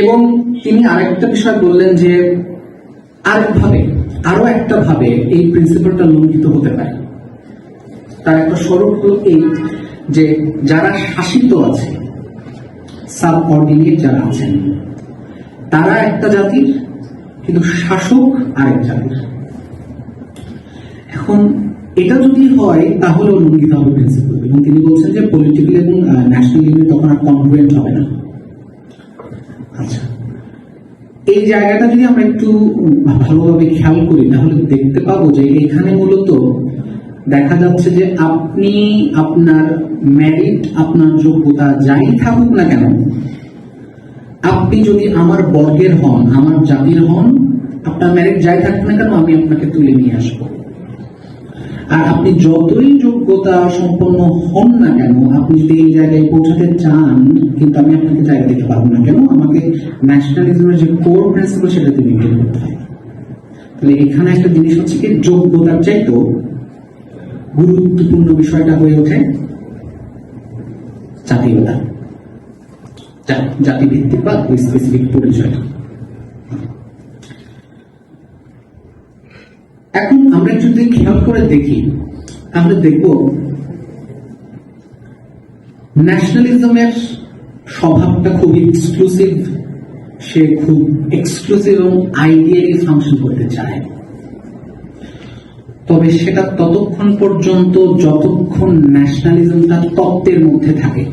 এবং তিনি আরেকটা বিষয় বললেন যে আরেকভাবে, আরও একটা ভাবে এই প্রিন্সিপালটা লঙ্ঘিত হতে পারে। তার একটা স্বরূপ হলো এই যে যারা শাসিত আছে সাব অর্ডিনেট যারা আছেন, তারা একটা জাতির, কিন্তু শাসক আরেক জাতির। এখন এটা যদি হয়, তাহলে লঙ্ঘিত হবে প্রিন্সিপাল এবং তিনি বলছেন যে পলিটিক্যাল এবং ন্যাশনাল ইউনিট তখন আর কনভেন্ট হবে না। এই জায়গাটা যদি আমরা একটু ভালোভাবে খেয়াল করি, তাহলে দেখতে পাবো যে এখানে মূলত দেখা যাচ্ছে যে আপনি আপনার ম্যারিট আপনার যোগ্যতা যাই থাকুক না কেন, আপনি যদি আমার বর্গের হন, আমার জাতির হন, আপনার ম্যারিট যাই থাকুক না কেন, আমি আপনাকে তুলে নিয়ে আসব। আর আপনি যতই যোগ্যতা সম্পন্ন হন না কেন, আপনি যদি এই জায়গায় পৌঁছাতে চান, কিন্তু আমি আপনাকে জায়গা দিতে পারব না কেন, আমাকে ন্যাশনালিজমের যে কোর প্রিন্সিপাল সেটাতে মেনটেন করতে হবে তাহলে এখানে একটা জিনিস হচ্ছে কি, যোগ্যতার চাইতেও গুরুত্বপূর্ণ বিষয়টা হয়ে ওঠে জাতীয়তা। জাতিভিত্তিক বা স্পেসিফিক পরিচয়টা। এখন আমরা যদি খেয়াল করে দেখি, তাহলে দেখব ন্যাশনালিজমের স্বভাবটা খুব এক্সক্লুসিভ সে খুব এক্সক্লুসিভ এবং আইডিয়ালি ফাংশন করতে চায়। তবে সেটা ততক্ষণ পর্যন্ত যতক্ষণ ন্যাশনালিজমটা তত্ত্বের মধ্যে থাকে।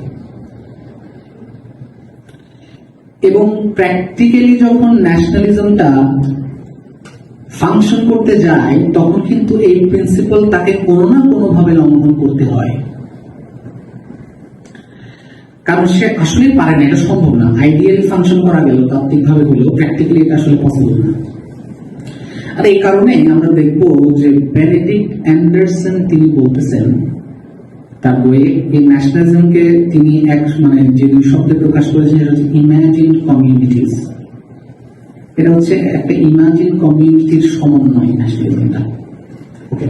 এবং প্র্যাকটিক্যালি যখন ন্যাশনালিজমটা ফাংশন করতে যায়, তখন কিন্তু এই প্রিন্সিপাল তাকে কোনো না কোনো ভাবে লঙ্ঘন করতে হয়। কারণ সে আসলে পারে না, এটা সম্ভব না। আইডিয়ালি ফাংশন করা গেল তাত্ত্বিক ভাবে হলেও প্র্যাকটিক্যালি এটা আসলে পসিবল না। আর এই কারণে আমরা দেখব যে বেনেডিক্ট অ্যান্ডারসন তিনি বলতেছেন, তার বইয়ে এই ন্যাশনালিজমকে তিনি এক মানে যে দুই শব্দে প্রকাশ করেছেন সেটা হচ্ছে ইমাজিন কমিউনিটিস এটা হচ্ছে একটা ইমাজিন কমিউনিটির সমন্বয় ন্যাশনালিজমটা ওকে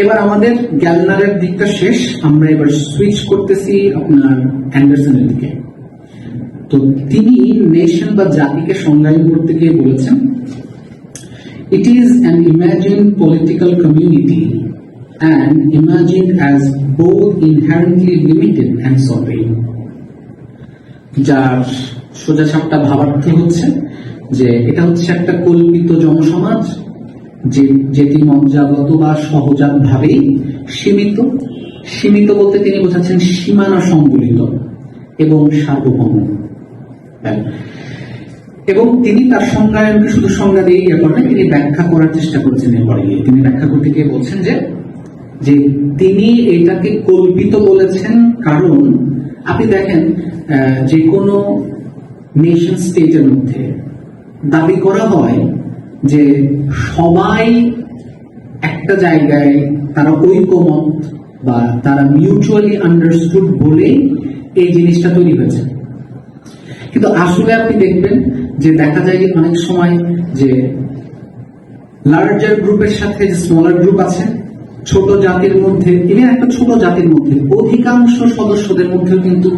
এবার আমাদের গ্যালনারের দিকটা শেষ। আমরা এবার সুইচ করতেছি আপনার অ্যান্ডারসনের দিকে। তো তিনি নেশন বা জাতিকে সংজ্ঞায়ন করতে গিয়ে বলেছেন it is an imagine political community and imagine as both inherently limited and sovereign. যার সোজা সাপটা ভাবার্থ হচ্ছে যে এটা হচ্ছে একটা কল্পিত জনসমাজ, যে যেটি মজ্জাগত বা সহজাত ভাবেই সীমিত। সীমিত বলতে তিনি বোঝাচ্ছেন সীমানা সংবলিত এবং সার্বভৌম। হ্যাঁ। এবং তিনি তার সংজ্ঞায়নকে শুধু সংজ্ঞা দিয়ে ইয়ে করেন তিনি ব্যাখ্যা করার চেষ্টা করছেন এরপরে। তিনি ব্যাখ্যা করতে গিয়ে বলছেন যে যে তিনি এটাকে কল্পিত বলেছেন কারণ, আপনি দেখেন যে কোনো নেশন স্টেটের মধ্যে দাবি করা হয় যে সবাই একটা জায়গায় তারা ঐকমত বা তারা মিউচুয়ালি আন্ডারস্টুড বলে এই জিনিসটা তৈরি হয়েছে। কিন্তু আসলে আপনি দেখবেন যে দেখা যায় অনেক সময় যে লার্জার গ্রুপের সাথে যে স্মলার গ্রুপ আছে, ছোট জাতির মধ্যে ইভেন একটা ছোট জাতির মধ্যে, অধিকাংশ সদস্যদের মধ্যেও কিন্তু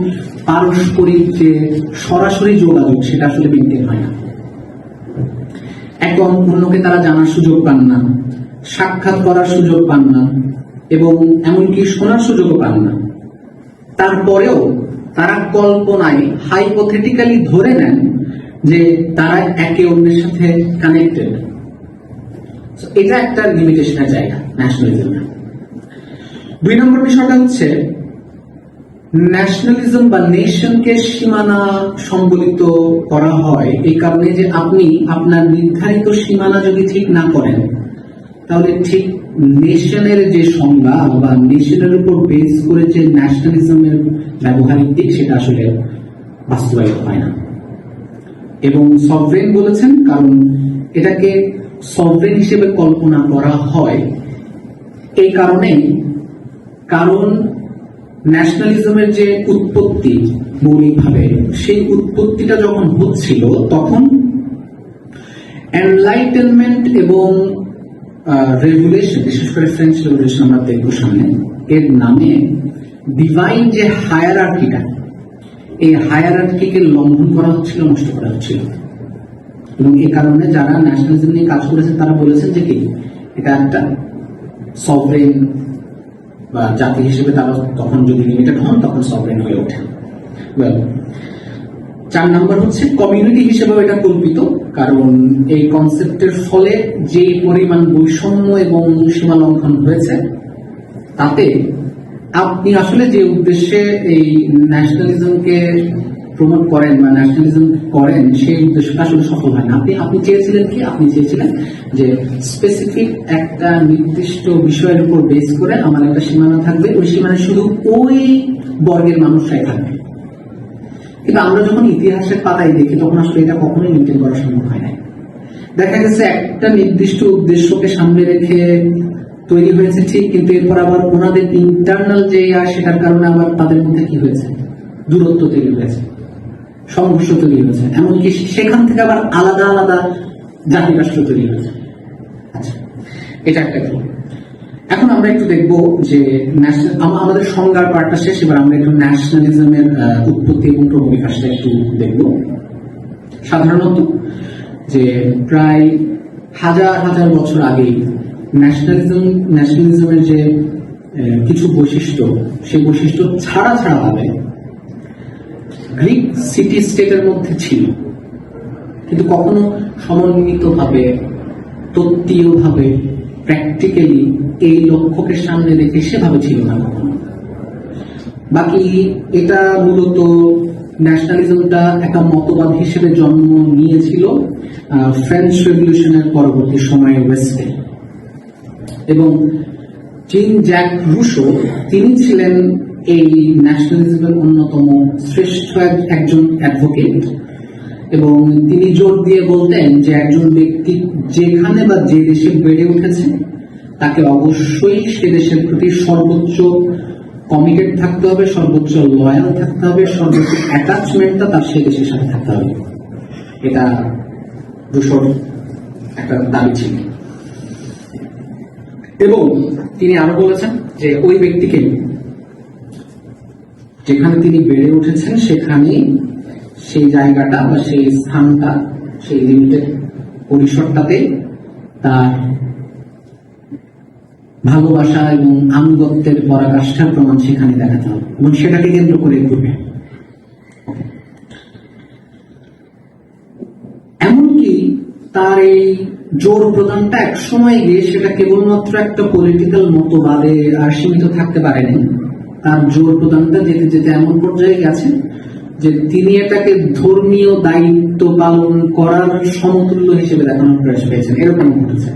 পারস্পরিক যে সরাসরি যোগাযোগ, সেটা আসলে মেনটেন হয় না। একদম অন্যকে তারা জানার সুযোগ পান না, সাক্ষাৎ করার সুযোগ পান না, এবং এমনকি শোনার সুযোগও পান না। তারপরেও তারা কল্পনায় হাইপোথেটিক্যালি ধরে নেন যে তারা একে অন্যের সাথে কানেক্টেড এটা একটা লিমিটেশনের জায়গা ন্যাশনালিজমের দুই নম্বর বিষয়টা হচ্ছে ন্যাশনালিজম বা নেশনকে সীমানা সম্বলিত করা হয় এই কারণে যে আপনি আপনার নির্ধারিত সীমানা যদি ঠিক না করেন, তাহলে ঠিক নেশনের যে সংজ্ঞা বা নেশনের উপর বেস করে যে ন্যাশনালিজমের ব্যবহারিক দিক সেটা আসলে বাস্তবায়িত হয় না। এবং সভরেন বলেছেন, কারণ এটাকে সভরেন হিসেবে কল্পনা করা হয়। এই কারণেই কারণ ন্যাশনালিজমের যে উৎপত্তি মৌলিকভাবে, সেই উৎপত্তিটা যখন হচ্ছিল, তখন এনলাইটেনমেন্ট এবং রেগুলেশন বিশেষ করে ফ্রেঞ্চ রেভলিউশন আমরা দেখব সামনে, এর নামে ডিভাইন যে হায়ারার্কিটা এই হায়ারার্কিকে লঙ্ঘন করা হচ্ছিল, নষ্ট করা হচ্ছিল। এবং এ কারণে যারা ন্যাশনালিজম নিয়ে কাজ করেছেন তারা বলেছেন যে কি? এটা একটা সভরেন বা জাতি হিসেবে তারা তখন যদি লিমিটেড হন, তখন সভরেন হয়ে ওঠে চার নাম্বার হচ্ছে কমিউনিটি হিসেবেও এটা কল্পিত, কারণ এই কনসেপ্টের ফলে যে পরিমাণ বৈষম্য এবং সীমা লঙ্ঘন হয়েছে, তাতে আপনি আসলে যে উদ্দেশ্যে এই ন্যাশনালিজমকে প্রমোট করেন বা ন্যাশনালিজম করেন, সেই উদ্দেশ্যটা আসলে সফল হয় না আপনি আপনি চেয়েছিলেন কি? আপনি চেয়েছিলেন যে স্পেসিফিক একটা নির্দিষ্ট বিষয়ের উপর বেস করে আমার একটা সীমানা থাকবে। ওই সীমানায় শুধু ওই বর্গের মানুষরাই থাকবে। কিন্তু আমরা যখন ইতিহাসের পাতায় দেখি, তখন আসলে এটা কখনোই মেনটেন করা সম্ভব হয় না দেখা গেছে একটা নির্দিষ্ট উদ্দেশ্যকে সামনে রেখে তৈরি হয়েছে ঠিক, কিন্তু এরপর আবার ওনাদের ইন্টারনাল যে আর সেটার কারণে আবার তাদের মধ্যে কি হয়েছে? দূরত্ব তৈরি হয়েছে। সংঘর্ষ তৈরি হয়েছে। এমনকি সেখান থেকে আবার আলাদা আলাদা জাতি রাষ্ট্র তৈরি হয়েছে। আচ্ছা এটা একটা এখন আমরা একটু দেখব যে আমাদের সংজ্ঞার পার্টটা শেষ, এবার আমরা একটু ন্যাশনালিজমের উৎপত্তি এবং ক্রমবিকাশটা একটু দেখব। সাধারণত যে প্রায় হাজার হাজার বছর আগেই ন্যাশনালিজম, ন্যাশনালিজমের যে কিছু বৈশিষ্ট্য, সেই বৈশিষ্ট্য ছাড়া ছাড়া ভাবে গ্রিক সিটি স্টেটের মধ্যে ছিল। কিন্তু কখনো সমন্বিতভাবে, তত্ত্বীয়ভাবে প্র্যাকটিক্যালি এই লক্ষ্যকে সামনে রেখে সেভাবে ছিল না কখনো। বাকি এটা মূলত ন্যাশনালিজমটা একটা মতবাদ হিসেবে জন্ম নিয়েছিল ফ্রেঞ্চ রেভলিউশনের পরবর্তী সময়ে ওয়েস্টে এবং জিন জ্যাক রুশো তিনি ছিলেন এই ন্যাশনালিজমের অন্যতম শ্রেষ্ঠ একজন অ্যাডভোকেট এবং তিনি জোর দিয়ে বলতেন যে একজন ব্যক্তি যেখানে বা যে দেশে বেড়ে উঠেছে, তাকে অবশ্যই সে দেশের প্রতি সর্বোচ্চ কমিটেড থাকতে হবে, সর্বোচ্চ লয়াল থাকতে হবে, সর্বোচ্চ অ্যাটাচমেন্টটা তার সে দেশের সাথে থাকতে হবে। এটা রুশোর একটা দাবি ছিল। এবং তিনি আরও বলেছেন যে ওই ব্যক্তিকে যেখানে তিনি বেড়ে উঠেছেন সেখানে সেই জায়গাটা বা সেই স্থানটা, সেই লিমিটেড পরিসরটাতে তার ভালোবাসা এবং আনুগত্যের পরাকাষ্ঠার প্রমাণ সেখানে দেখাতে হবে এবং সেটাকে কেন্দ্র করে ঘুরবে এমনকি তার এই জোর প্রদানটা এক সময় গিয়ে সেটা কেবলমাত্র একটা পলিটিক্যাল মতবাদে আর সীমিত থাকতে পারেনি। তার জোর প্রদানটা যেতে যেতে এমন পর্যায়ে গেছে যে তিনি এটাকে ধর্মীয় দায়িত্ব পালন করার সমতুল্য হিসেবে দেখানোর প্রয়াস পেয়েছেন। এরকম ঘটেছে।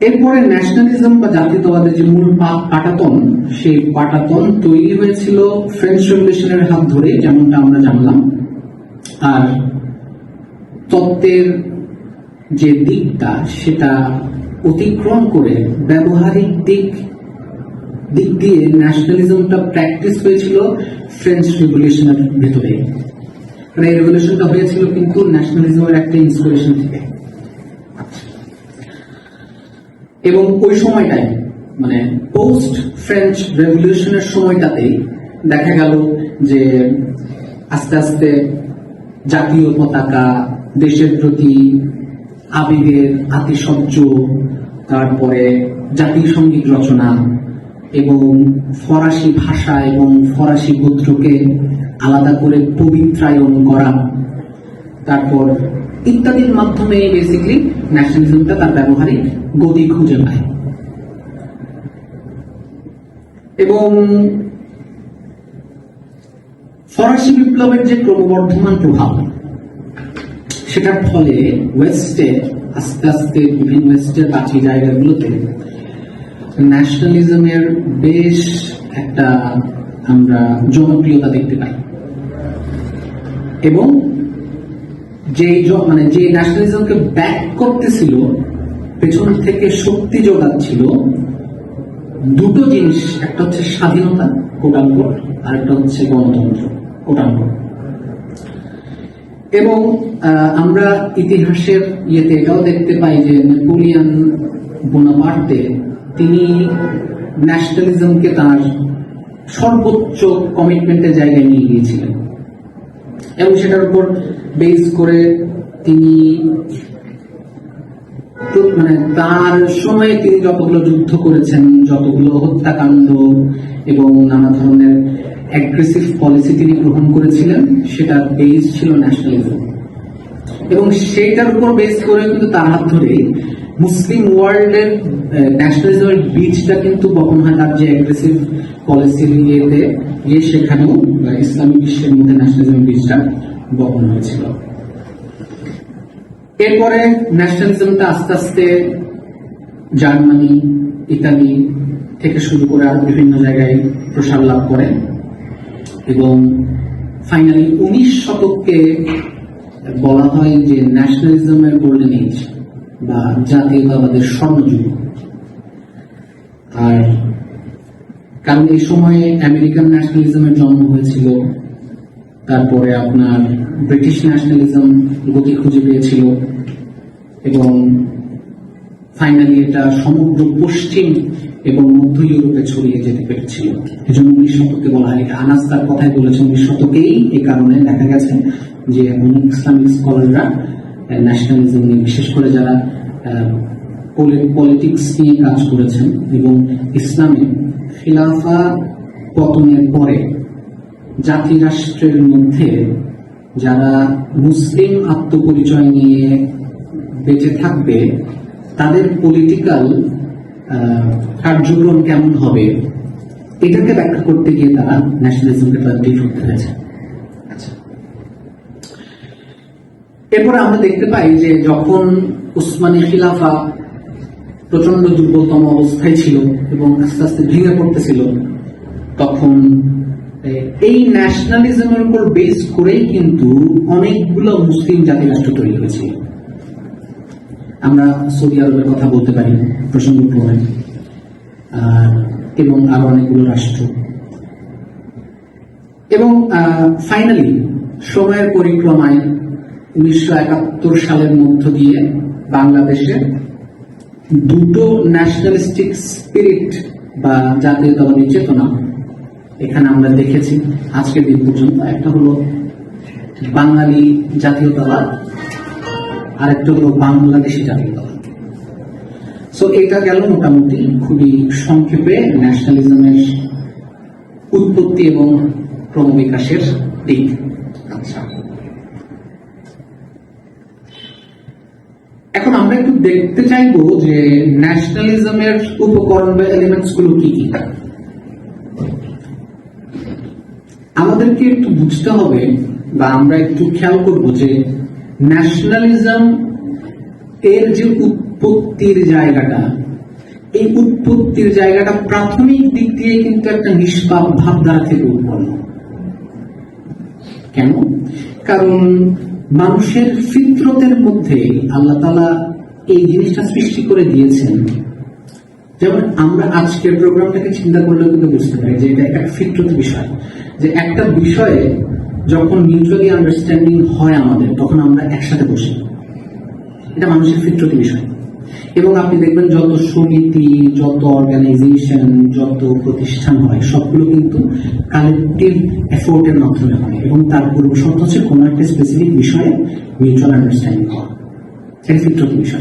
এরপরে ন্যাশনালিজম বা জাতীয়তাবাদের যে মূল পাটাতন, সেই পাটাতন তৈরি হয়েছিল ফ্রেঞ্চ রেভলিউশনের হাত ধরে, যেমনটা আমরা জানলাম। আর তত্ত্বের যে দিকটা, সেটা অতিক্রম করে ব্যবহারিক দিক দিক দিয়ে ন্যাশনালিজমটা প্র্যাকটিস হয়েছিল ফ্রেঞ্চ রেভলিউশনের ভেতরে। মানে এই রেভলিউশনটা হয়েছিল কিন্তু ন্যাশনালিজমের একটা ইন্সপিরেশন থেকে। এবং ওই সময়টাই মানে পোস্ট ফ্রেঞ্চ রেভলিউশনের সময়টাতেই দেখা গেল যে আস্তে আস্তে জাতীয় পতাকা, দেশের প্রতি আবেগের আতিশয্য, তারপরে জাতীয় সংগীত রচনা এবং ফরাসি ভাষা এবং ফরাসি গোত্রকে আলাদা করে পবিত্রায়ন করা, তারপর ইত্যাদির মাধ্যমে বেসিকলি ন্যাশনালিজমটা তার ব্যবহারিক গতি খুঁজে পায়। এবং ফরাসি বিপ্লবের যে ক্রমবর্ধমান প্রভাব সেটার ফলে ওয়েস্টে আস্তে আস্তে বিভিন্ন ওয়েস্টের কাছে জায়গাগুলোতে ন্যাশনালিজমের বেশ একটা আমরা জনপ্রিয়তা দেখতে পাই। এবং যে মানে যে ন্যাশনালিজমকে ব্যাক করতেছিল, পেছন থেকে শক্তি যোগাচ্ছিল, দুটো জিনিস, একটা হচ্ছে স্বাধীনতা কোটানকোট আর একটা হচ্ছে গণতন্ত্র কোটানকোট এবং আমরা ইতিহাসের ইয়েতে এটাও দেখতে পাই যে নেপোলিয়ান বোনাপার্টে তিনি ন্যাশনালিজমকে তার সর্বোচ্চ কমিটমেন্টের জায়গায় নিয়ে গিয়েছিলেন। এবং সেটার উপর বেস করে তিনি মানে তার সময়ে তিনি যতগুলো যুদ্ধ করেছেন, যতগুলো হত্যাকাণ্ড এবং নানা ধরনের অ্যাগ্রেসিভ পলিসি তিনি গ্রহণ করেছিলেন সেটা বেস ছিল ন্যাশনালিজম এবং সেইটার উপর বেস করে কিন্তু তার হাত ধরে মুসলিম ওয়ার্ল্ডের ন্যাশনালিজমের বীজটা কিন্তু বপন হয় তার যে অ্যাগ্রেসিভ পলিসির ইয়েতে। গিয়ে সেখানেও আহ, ইসলামী বিশ্বের মধ্যে ন্যাশনালিজমের বীজটা বপন হয়েছিল। এরপরে ন্যাশনালিজমটা আস্তে আস্তে জার্মানি ইতালি থেকে শুরু করে আরও বিভিন্ন জায়গায় প্রসার লাভ করে। এবং ফাইনালি উনিশ শতককে বলা হয় যে ন্যাশনালিজমের গোল্ডেন এজ বা জাতীয়তাবাদের স্বর্ণযুগ। আর কারণ এই সময়ে আমেরিকান ন্যাশনালিজমের জন্ম হয়েছিল, তারপরে আপনার ব্রিটিশ ন্যাশনালিজম গতি খুঁজে পেয়েছিল এবং ফাইনালি এটা সমগ্র পশ্চিম এবং মধ্য ইউরোপে ছড়িয়ে যেতে পেরেছিল। এই জন্য উনিশ শতকে বলা হয় আনাস তার কথাই বলেছেন উনিশ শতকেই এই কারণে দেখা গেছে যে অনেক ইসলামিক স্কলাররা ন্যাশনালিজম নিয়ে বিশেষ করে যারা পলিটিক্স নিয়ে কাজ করেছেন এবং ইসলামে খিলাফা পতনের পরে জাতি রাষ্ট্রের মধ্যে যারা মুসলিম আত্মপরিচয় নিয়ে বেঁচে থাকবে, তাদের পলিটিক্যাল কার্যক্রম কেমন হবে, এটাকে ব্যাখ্যা করতে গিয়ে তারা ন্যাশনালিজমকে প্রায়োরিটি করতে হয়েছে। আচ্ছা। এরপরে আমরা দেখতে পাই যে যখন উসমানী খিলাফা প্রচণ্ড দুর্বলতম অবস্থায় ছিল এবং আস্তে আস্তে ভেঙে পড়তেছিল, তখন এই ন্যাশনালিজমের উপর বেস করেই কিন্তু অনেকগুলো মুসলিম জাতি রাষ্ট্র তৈরি হয়েছিল। আমরা সৌদি আরবের কথা বলতে পারি প্রসঙ্গক্রমে আর, এবং আরও অনেকগুলো রাষ্ট্র। এবং ফাইনালি সময়ের পরিক্রমায় উনিশশো একাত্তর সালের মধ্য দিয়ে বাংলাদেশে দুটো ন্যাশনালিস্টিক স্পিরিট বা জাতীয়তাবাদী চেতনা এখানে আমরা দেখেছি আজকের দিন পর্যন্ত। একটা হলো বাঙালি জাতীয়তাবাদ আর একটা হলো বাংলাদেশি জাতীয়তাবাদ সো এটা গেল মোটামুটি খুবই সংক্ষেপে ন্যাশনালিজমের উৎপত্তি এবং ক্রমবিকাশের দিক। আচ্ছা। এখন আমরা একটু দেখতে চাইব যে ন্যাশনালিজমের উপকরণ বা এলিমেন্টসগুলো কি কি। আমাদেরকে একটু বুঝতে হবে বা আমরা একটু খেয়াল করব যে ন্যাশনালিজম এর যে উৎপত্তির জায়গাটা, এই উৎপত্তির জায়গাটা প্রাথমিক দিক দিয়ে কিন্তু একটা নিষ্পাপ ভাবধারা থেকে উৎপন্ন। কেন? কারণ মানুষের ফিতরতের মধ্যে আল্লাহ তালা এই জিনিসটা সৃষ্টি করে দিয়েছেন। যেমন আমরা আজকের প্রোগ্রামটাকে চিন্তা করলে কিন্তু বুঝতে পারি যে এটা একটা ফিতরত বিষয়। যে একটা বিষয়ে যখন মিউচুয়ালি আন্ডারস্ট্যান্ডিং হয় আমাদের, তখন আমরা একসাথে বসি। এটা মানুষের ফিতরতি বিষয়। এবং আপনি দেখবেন যত সমিতি, যত অর্গানাইজেশন যত প্রতিষ্ঠান হয়, সবগুলো কিন্তু কালেকটিভ এফোর্টের মাধ্যমে হয়। এবং তার পূর্ব শর্ত হচ্ছে কোনো একটা স্পেসিফিক বিষয়ে মিউচুয়াল আন্ডারস্ট্যান্ডিং হওয়া। এটা ফিতরতি বিষয়।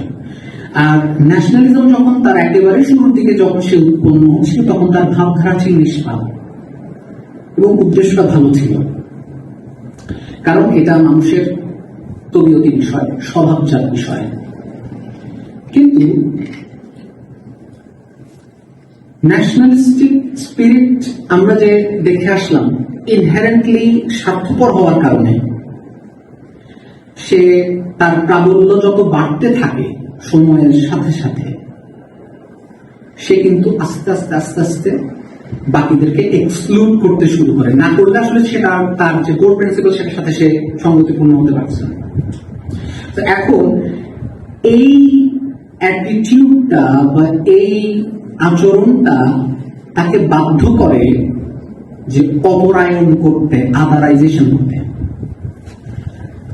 আর ন্যাশনালিজম যখন তার একেবারে শুরুর দিকে যখন সে উৎপন্ন হচ্ছিল তখন তার ভাবধারা ছিল নিষ্পাপ এবং উদ্দেশ্যটা ভালো ছিল। কারণ এটা মানুষের তবিয়তি বিষয়, স্বভাবজাত বিষয়। কিন্তু ন্যাশনালিস্টিক স্পিরিট আমরা যে দেখে আসলাম ইনহারেন্টলি স্বার্থপর হওয়ার কারণে। সে তার প্রাবল্য যত বাড়তে থাকে সময়ের সাথে সাথে, সে কিন্তু আস্তে আস্তে আস্তে আস্তে বাকিদেরকে এক্সক্লুড করতে শুরু করে। না করলে আসলে সেটা তার যে কোর প্রিন্সিপাল সেটার সাথে সে সঙ্গতিপূর্ণ হতে পারছে তো এখন এই অ্যাটিটিউডটা বা এই আচরণটা তাকে বাধ্য করে যে অপরায়ণ করতে আদারাইজেশন করতে।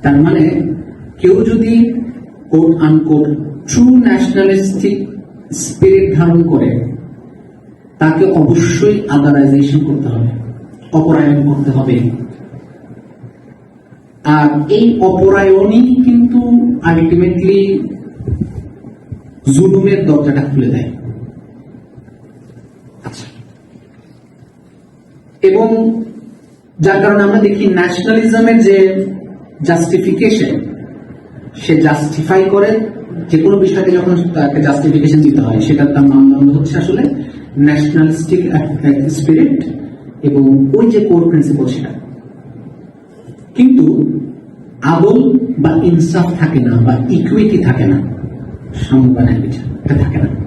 তার মানে কেউ যদি quote unquote true nationalistic spirit ধারণ করে তাকে অবশ্যই আদারাইজেশন করতে হবে, অপরায়ণ করতে হবে। আর এই অপরায়ণই কিন্তু আলটিমেটলি জুলুমের দরজাটা খুলে দেয়। আচ্ছা। এবং যার কারণে আমরা দেখি ন্যাশনালিজমের যে জাস্টিফিকেশন সে জাস্টিফাই করে যে কোনো বিষয়কে যখন তাকে জাস্টিফিকেশন দিতে হয় সেটা তার মানদণ্ড হচ্ছে আসলে ন্যাশনালিস্টিক স্পিরিট এবং ওই যে কোর প্রিন্সিপাল সেটা। কিন্তু আবল বা ইনসাফ থাকে না বা ইকুইটি থাকে না সাম্য বিচার। এটা থাকে না।